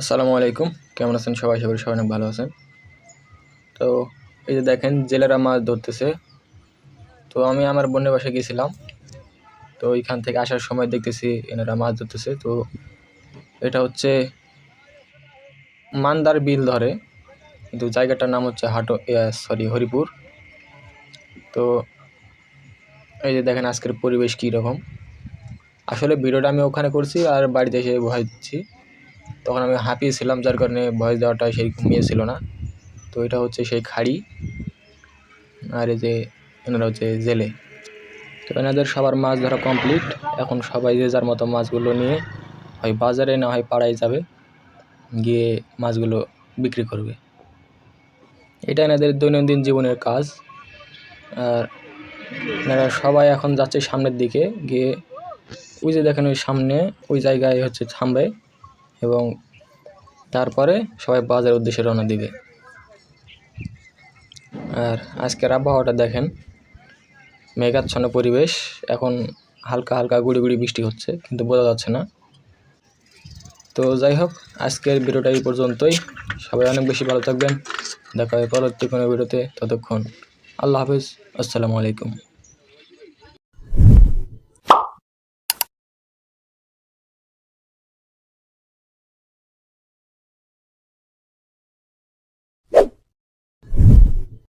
আসসালামু আলাইকুম। কেমন আছেন সবাই? সবাই সবাই অনেক ভালো আছেন। তো এই যে দেখেন, জেলেরা মাছ ধরতেছে। তো আমি আমার বোনের বাসায় গেছিলাম। তো ওইখান থেকে আসার সময় দেখতেছি এনারা মাছ ধরতেছে। তো এটা হচ্ছে মান্দার বিল ধরে। কিন্তু জায়গাটার নাম হচ্ছে হাটো সরি, হরিপুর। তো এই যে দেখেন আজকের পরিবেশ কী রকম আসলে ভিডিওটা আমি ওখানে করছি আর বাড়িতে এসে ভয় দিচ্ছি। তখন আমি হাঁপিয়ে ছিলাম, যার কারণে ভয়েস দেওয়াটা সেই ইয়ে ছিল না। তো এটা হচ্ছে সেই খাড়ি আর এই যে এনারা হচ্ছে জেলে। তো এনাদের সবার মাছ ধরা কমপ্লিট এখন সবাই যে যার মতো মাছগুলো নিয়ে হয় বাজারে না হয় পাড়ায় যাবে, গিয়ে মাছগুলো বিক্রি করবে। এটা এনাদের দৈনন্দিন জীবনের কাজ। আর এনারা সবাই এখন যাচ্ছে সামনের দিকে, গিয়ে ওই যে দেখেন ওই সামনে, ওই জায়গায় হচ্ছে থামবে। এবং তারপরে সবাই বাজারের উদ্দেশ্যে রওনা দিবে। আর আজকের আবহাওয়াটা দেখেন, মেঘাচ্ছন্ন পরিবেশ, এখন হালকা হালকা গুড়ি গুড়ি বৃষ্টি হচ্ছে, কিন্তু বোঝা যাচ্ছে না। তো যাই হোক, আজকের ভিডিওটা এই পর্যন্তই। সবাই অনেক বেশি ভালো থাকবেন। দেখা হয় পরবর্তী কোনো ভিডিওতে। ততক্ষণ আল্লাহ হাফিজ। আসসালামু আলাইকুম।